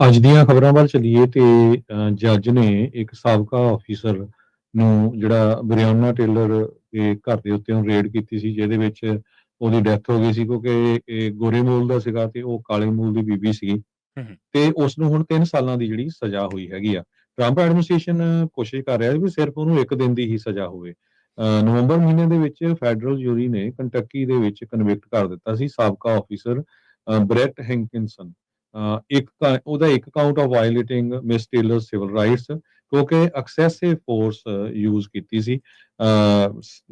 ਅੱਜ ਦੀਆਂ ਖਬਰਾਂ ਵੱਲ ਚੱਲੀਏ ਤੇ ਜੱਜ ਨੇ ਇੱਕ ਸਾਬਕਾ ਆਫੀਸਰ ਨੂੰ ਜਿਹੜਾ ਬ੍ਰਿਆਨਾ ਟੇਲਰ ਦੇ ਘਰ ਦੇ ਉੱਤੇ ਰੇਡ ਕੀਤੀ ਸੀ ਜਿਹਦੇ ਵਿੱਚ ਉਹਦੀ ਡੈਥ ਹੋ ਗਈ ਸੀ ਕਿਉਂਕਿ ਇਹ ਗੋਰੇ ਮੂਲ ਦਾ ਸੀਗਾ ਤੇ ਉਹ ਕਾਲੇ ਮੂਲ ਦੀ ਬੀਬੀ ਸੀ। ਤੇ ਉਸ ਨੂੰ ਹੁਣ 3 ਸਾਲਾਂ ਦੀ ਜਿਹੜੀ ਸਜ਼ਾ ਹੋਈ ਹੈਗੀ ਆ। ਟਰੰਪ ਐਡਮਿਨਿਸਟ੍ਰੇਸ਼ਨ ਕੋਸ਼ਿਸ਼ ਕਰ ਰਿਹਾ ਹੈ ਵੀ ਸਿਰਫ ਉਹਨੂੰ ਇੱਕ ਦਿਨ ਦੀ ਹੀ ਸਜ਼ਾ ਹੋਵੇ। ਨਵੰਬਰ ਮਹੀਨੇ ਦੇ ਵਿੱਚ ਫੈਡਰਲ ਜੂਰੀ ਨੇ ਕੰਟੱਕੀ ਦੇ ਵਿੱਚ ਕਨਵਿਕਟ ਕਰ ਦਿੱਤਾ ਸੀ ਸਾਬਕਾ ਆਫੀਸਰ ਬ੍ਰੈਟ ਹੈਂਕਿੰਸਨ। ਇੱਕ ਉਹਦਾ ਇੱਕ count of violating Miss Taylor civil rights ਕਿਉਂਕਿ ਐਕਸੈਸਿਵ ਫੋਰਸ ਯੂਜ਼ ਕੀਤੀ ਸੀ।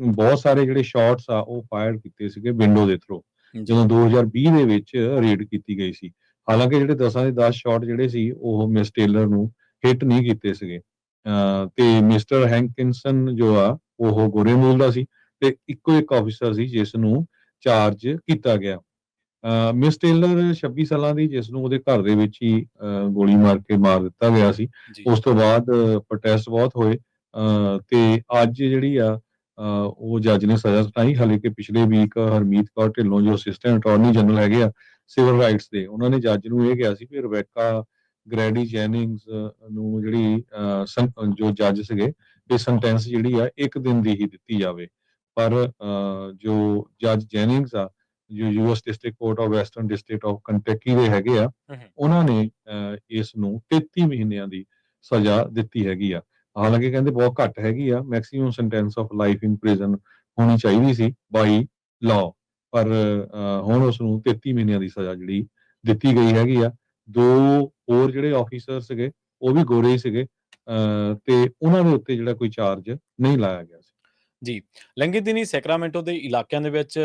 ਬਹੁਤ ਸਾਰੇ ਜਿਹੜੇ ਸ਼ਾਟਸ ਆ ਉਹ ਫਾਇਰ ਕੀਤੇ ਸੀਗੇ ਵਿੰਡੋ ਦੇ ਥਰੂ ਜਦੋਂ 2020 ਦੇ ਵਿੱਚ ਰੇਡ ਕੀਤੀ ਗਈ ਸੀ। ਹਾਲਾਂਕਿ ਜਿਹੜੇ 10 ਦੇ 10 ਸ਼ਾਟ ਜਿਹੜੇ ਸੀ ਉਹ ਮਿਸ ਟੇਲਰ ਨੂੰ ਹਿੱਟ ਨਹੀਂ ਕੀਤੇ ਸੀਗੇ। ਤੇ ਮਿਸਟਰ ਹੈਂਕਿੰਸਨ ਜੋ ਆ ਉਹ ਗੋਰੇ ਮੂਲ ਦਾ ਸੀ ਤੇ ਇੱਕੋ ਇੱਕ ਆਫੀਸਰ ਸੀ ਜਿਸ ਨੂੰ ਚਾਰਜ ਕੀਤਾ ਗਿਆ। ਮਿਸ ਟੇਲਰ 26 ਸਾਲਾਂ ਦੀ ਜਿਸ ਨੂੰ ਉਹਦੇ ਘਰ ਦੇ ਵਿੱਚ ਹੀ ਗੋਲੀ ਮਾਰ ਕੇ ਮਾਰ ਦਿੱਤਾ ਗਿਆ ਸੀ। ਉਸ ਤੋਂ ਬਾਅਦ ਪ੍ਰੋਟੈਸਟ ਬਹੁਤ ਹੋਏ। ਤੇ ਅੱਜ ਜਿਹੜੀ ਆ ਉਹ ਜੱਜ ਨੇ ਸਜ਼ਾ ਸੁਣਾਈ। ਹਾਲੇ ਕਿ ਪਿਛਲੇ ਵੀਕ ਹਰਮੀਤ ਕੌਰ ਢਿੱਲੋਂ ਜੋ ਅਸਿਸਟੈਂਟ ਅਟਾਰਨੀ ਜਨਰਲ ਹੈਗੇ ਆ ਸਿਵਲ ਰਾਈਟਸ ਦੇ ਉਹਨਾਂ ਨੇ ਜੱਜ ਨੂੰ ਇਹ ਕਿਹਾ ਸੀ ਕਿ ਰਬੈਕਾ ਗ੍ਰੈਡੀ ਜੈਨਿੰਗਸ ਨੂੰ ਜਿਹੜੀ ਜੋ ਜੱਜ ਸੀਗੇ ਇਹ ਸੈਂਟੈਂਸ ਜਿਹੜੀ ਆ ਇੱਕ ਦਿਨ ਦੀ ਹੀ ਦਿੱਤੀ ਜਾਵੇ। ਪਰ ਜੋ ਜੱਜ ਜੈਨਿੰਗਸ ਆ US District Court of Western District of Kentucky ਦੇ ਹੈਗੇ ਆ। ਉਹਨਾਂ ਨੇ ਇਸ ਨੂੰ 33 ਮਹੀਨਿਆਂ ਦੀ ਸਜ਼ਾ ਦਿੱਤੀ ਹੈਗੀ ਆ। ਹਾਲਾਂਕਿ ਕਹਿੰਦੇ ਬਹੁਤ ਘੱਟ ਹੈਗੀ ਆ maximum sentence of life in prison ਹੋਣੀ ਚਾਹੀਦੀ ਸੀ ਬਾਈ ਲਾਅ ਪਰ ਹੁਣ ਉਸ ਨੂੰ 33 ਮਹੀਨਿਆਂ ਦੀ ਸਜ਼ਾ ਜਿਹੜੀ ਦਿੱਤੀ ਗਈ ਹੈਗੀ ਆ। ਦੋ ਹੋਰ ਜਿਹੜੇ ਆਫੀਸਰ ਸੀਗੇ ਉਹ ਵੀ ਗੋਰੇ ਹੀ ਸੀਗੇ ਤੇ ਉਹਨਾਂ ਦੇ ਉੱਤੇ ਜਿਹੜਾ ਕੋਈ ਚਾਰਜ ਨਹੀਂ ਲਾਇਆ ਗਿਆ। ਜੀ, ਲੰਘੇ ਦਿਨੀ ਸੈਕਰਾਮੈਂਟੋ ਦੇ ਇਲਾਕਿਆਂ ਦੇ ਵਿੱਚ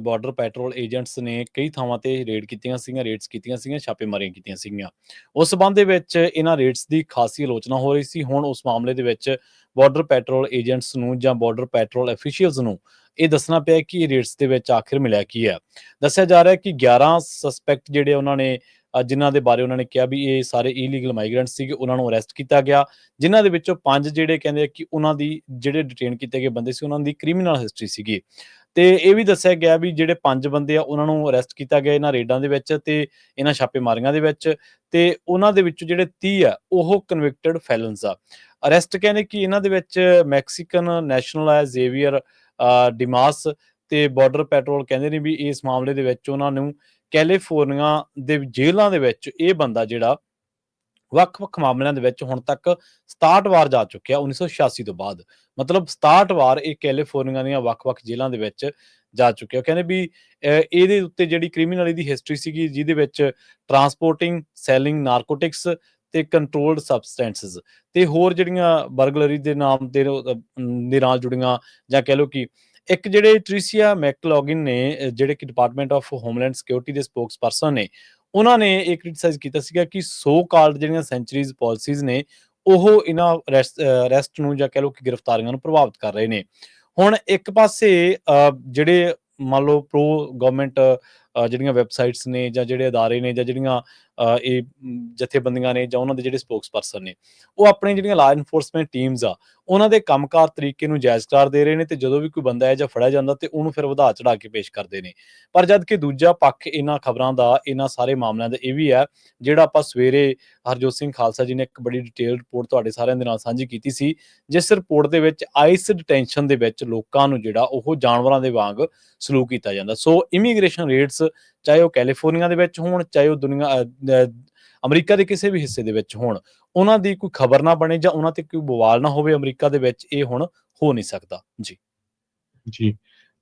ਬਾਰਡਰ ਪੈਟਰੋਲ ਏਜੰਟਸ ਨੇ ਕਈ ਥਾਵਾਂ ਤੇ ਰੇਡ ਕੀਤੀਆਂ ਸੀਗੀਆਂ ਰੇਡਸ ਕੀਤੀਆਂ ਸੀਗੀਆਂ, ਛਾਪੇਮਾਰੀਆਂ ਕੀਤੀਆਂ ਸੀਗੀਆਂ। ਉਸ ਸਬੰਧ ਦੇ ਵਿੱਚ ਇਹਨਾਂ ਰੇਡਸ ਦੀ ਖਾਸੀ ਆਲੋਚਨਾ ਹੋ ਰਹੀ ਸੀ। ਹੁਣ ਉਸ ਮਾਮਲੇ ਦੇ ਵਿੱਚ ਬਾਰਡਰ ਪੈਟਰੋਲ ਏਜੰਟਸ ਨੂੰ ਜਾਂ ਬਾਰਡਰ ਪੈਟਰੋਲ ਅਫੀਸ਼ੀਅਲਸ ਨੂੰ ਇਹ ਦੱਸਣਾ ਪਿਆ ਕਿ ਇਹ ਰੇਟਸ ਦੇ ਵਿੱਚ ਆਖਿਰ ਮਿਲਿਆ ਕੀ ਹੈ। ਦੱਸਿਆ ਜਾ ਰਿਹਾ ਹੈ ਕਿ 11 ਸਸਪੈਕਟ ਜਿਹੜੇ ਉਹਨਾਂ ਨੇ ਜਿਨ੍ਹਾਂ ਦੇ ਬਾਰੇ ਉਹਨਾਂ ਨੇ ਕਿਹਾ ਵੀ ਇਹ ਸਾਰੇ ਇਲੀਗਲ ਮਾਈਗ੍ਰੈਂਟਸ ਸੀਗੇ ਉਹਨਾਂ ਨੂੰ ਅਰੈਸਟ ਕੀਤਾ ਗਿਆ। ਜਿਨ੍ਹਾਂ ਦੇ ਵਿੱਚੋਂ ਪੰਜ ਜਿਹੜੇ ਕਹਿੰਦੇ ਕਿ ਉਹਨਾਂ ਦੀ ਜਿਹੜੇ ਡਿਟੇਨ ਕੀਤੇ ਗਏ ਬੰਦੇ ਸੀ ਉਹਨਾਂ ਦੀ ਕ੍ਰਿਮੀਨਲ ਹਿਸਟਰੀ ਸੀਗੀ। ਤੇ ਇਹ ਵੀ ਦੱਸਿਆ ਗਿਆ ਵੀ ਜਿਹੜੇ ਪੰਜ ਬੰਦੇ ਆ ਉਹਨਾਂ ਨੂੰ ਅਰੈਸਟ ਕੀਤਾ ਗਿਆ ਇਹਨਾਂ ਰੇਡਾਂ ਦੇ ਵਿੱਚ ਤੇ ਇਹਨਾਂ ਛਾਪੇਮਾਰੀਆਂ ਦੇ ਵਿੱਚ। ਤੇ ਉਹਨਾਂ ਦੇ ਵਿੱਚੋਂ ਜਿਹੜੇ 30 ਆ ਉਹ ਕਨਵਿਕਟਡ ਫੈਲਨਸ ਆ। ਅਰੈਸਟ ਕਹਿੰਦੇ ਕਿ ਇਹਨਾਂ ਦੇ ਵਿੱਚ ਮੈਕਸੀਕਨ ਨੈਸ਼ਨਲ ਹੈ ਜ਼ੇਵੀਅਰ ਅ, ਡਿਮਾਸ ਤੇ ਬਾਰਡਰ ਪੈਟਰੋਲ ਕਹਿੰਦੇ ਨੇ ਵੀ ਇਸ ਮਾਮਲੇ ਦੇ ਵਿੱਚ ਉਹਨਾਂ ਨੂੰ ਕੈਲੀਫੋਰਨੀਆ ਦੇ ਜੇਲ੍ਹਾਂ ਦੇ ਵਿੱਚ ਇਹ ਬੰਦਾ ਜਿਹੜਾ ਵੱਖ-ਵੱਖ ਮਾਮਲਿਆਂ ਦੇ ਵਿੱਚ ਹੁਣ ਤੱਕ 67 ਵਾਰ ਜਾ ਚੁੱਕਿਆ 1986 ਤੋਂ ਬਾਅਦ। ਮਤਲਬ 67 ਵਾਰ ਇਹ ਕੈਲੀਫੋਰਨੀਆ ਦੀਆਂ ਵੱਖ-ਵੱਖ ਜੇਲ੍ਹਾਂ ਦੇ ਵਿੱਚ ਜਾ ਚੁੱਕਿਆ। ਕਹਿੰਦੇ ਵੀ ਅਹ, ਇਹਦੇ ਉੱਤੇ ਜਿਹੜੀ ਕ੍ਰਿਮੀਨਲ ਦੀ ਹਿਸਟਰੀ ਸੀਗੀ ਜਿਹਦੇ ਵਿੱਚ ਟਰਾਂਸਪੋਰਟਿੰਗ ਸੈਲਿੰਗ ਨਾਰਕੋਟਿਕਸ ਤੇ ਕੰਟਰੋਲਡ ਸਬਸਟੈਂਸਸ ਤੇ ਹੋਰ ਜਿਹੜੀਆਂ ਬਰਗਲਰੀ ਦੇ ਨਾਮ ਦੇ ਨਾਲ ਜੁੜੀਆਂ ਜਾਂ ਕਹਿ ਲਓ ਕਿ ਇੱਕ ਜਿਹੜੇ ਟ੍ਰੀਸੀਆ ਮੈਕਲੌਗਿਨ ਨੇ ਜਿਹੜੇ ਕਿ ਡਿਪਾਰਟਮੈਂਟ ਆਫ ਹੋਮਲੈਂਡ ਸਿਕਿਉਰਿਟੀ ਦੇ ਸਪੋਕਸਪਰਸਨ ਨੇ, ਉਹਨਾਂ ਨੇ ਇਹ ਕ੍ਰਿਟਿਸਾਈਜ਼ ਕੀਤਾ ਸੀਗਾ ਕਿ ਸੋ ਕਾਲਡ ਜਿਹੜੀਆਂ ਸੈਂਚਰੀਜ਼ ਪਾਲਿਸੀਜ਼ ਨੇ, ਉਹ ਇਹਨਾਂ ਅਰੈਸਟ ਨੂੰ ਜਾਂ ਕਹਿ ਲਓ ਕਿ ਗ੍ਰਿਫਤਾਰੀਆਂ ਨੂੰ ਪ੍ਰਭਾਵਿਤ ਕਰ ਰਹੇ ਨੇ। ਹੁਣ ਇੱਕ ਪਾਸੇ ਜਿਹੜੇ ਮੰਨ ਲਓ ਪ੍ਰੋ ਗਵਰਨਮੈਂਟ ਜਿਹੜੀਆਂ ਵੈਬਸਾਈਟਸ ਨੇ ਜਾਂ ਜਿਹੜੇ ਅਦਾਰੇ ਨੇ ਜਾਂ ਜਿਹੜੀਆਂ ਇਹ ਜਥੇਬੰਦੀਆਂ ਨੇ ਜਾਂ ਉਹਨਾਂ ਦੇ ਜਿਹੜੇ ਸਪੋਕਸਪਰਸਨ ਨੇ, ਉਹ ਆਪਣੀ ਜਿਹੜੀਆਂ ਲਾ ਐਨਫੋਰਸਮੈਂਟ ਟੀਮਸ ਆ, ਉਹਨਾਂ ਦੇ ਕੰਮਕਾਰ ਤਰੀਕੇ ਨੂੰ ਜਾਇਜ਼ ਕਰਾਰ ਦੇ ਰਹੇ ਨੇ ਤੇ ਜਦੋਂ ਵੀ ਕੋਈ ਬੰਦਾ ਹੈ ਜਾਂ ਫੜਿਆ ਜਾਂਦਾ ਤੇ ਉਹਨੂੰ ਫਿਰ ਵਧਾ ਚੜਾ ਕੇ ਪੇਸ਼ ਕਰਦੇ ਨੇ। ਪਰ ਜਦ ਕਿ ਦੂਜਾ ਪੱਖ ਇਹਨਾਂ ਖਬਰਾਂ ਦਾ, ਇਹਨਾਂ ਸਾਰੇ ਮਾਮਲਿਆਂ ਦਾ ਇਹ ਵੀ ਹੈ, ਜਿਹੜਾ ਆਪਾਂ ਸਵੇਰੇ ਹਰਜੋਤ ਸਿੰਘ ਖਾਲਸਾ ਜੀ ਨੇ ਇੱਕ ਬੜੀ ਡਿਟੇਲ ਰਿਪੋਰਟ ਤੁਹਾਡੇ ਸਾਰਿਆਂ ਦੇ ਨਾਲ ਸਾਂਝੀ ਕੀਤੀ ਸੀ, ਜਿਸ ਰਿਪੋਰਟ ਦੇ ਵਿੱਚ ਆਈਸ ਡਿਟੈਂਸ਼ਨ ਦੇ ਵਿੱਚ ਲੋਕਾਂ ਨੂੰ ਜਿਹੜਾ ਉਹ ਜਾਨਵਰਾਂ ਦੇ ਵਾਂਗ ਸਲੂਕ ਕੀਤਾ ਜਾਂਦਾ। ਸੋ ਇਮੀਗ੍ਰੇਸ਼ਨ ਰੇਟਸ ਚਾਹੇ ਉਹ ਕੈਲੀਫੋਰਨੀਆ ਦੇ ਵਿੱਚ ਹੋਣ ਚਾਹੇ ਉਹ ਦੁਨੀਆ ਅ, ਅਮਰੀਕਾ ਦੇ ਕਿਸੇ ਵੀ ਹਿੱਸੇ ਦੇ ਵਿੱਚ ਹੋਣ ਉਹਨਾਂ ਦੀ ਕੋਈ ਖਬਰ ਨਾ ਬਣੇ ਜਾਂ ਉਹਨਾਂ ਤੇ ਕੋਈ ਬਵਾਲ ਨਾ ਹੋਵੇ ਅਮਰੀਕਾ ਦੇ ਵਿੱਚ ਇਹ ਹੁਣ ਹੋ ਨਹੀਂ ਸਕਦਾ। ਜੀ। ਜੀ।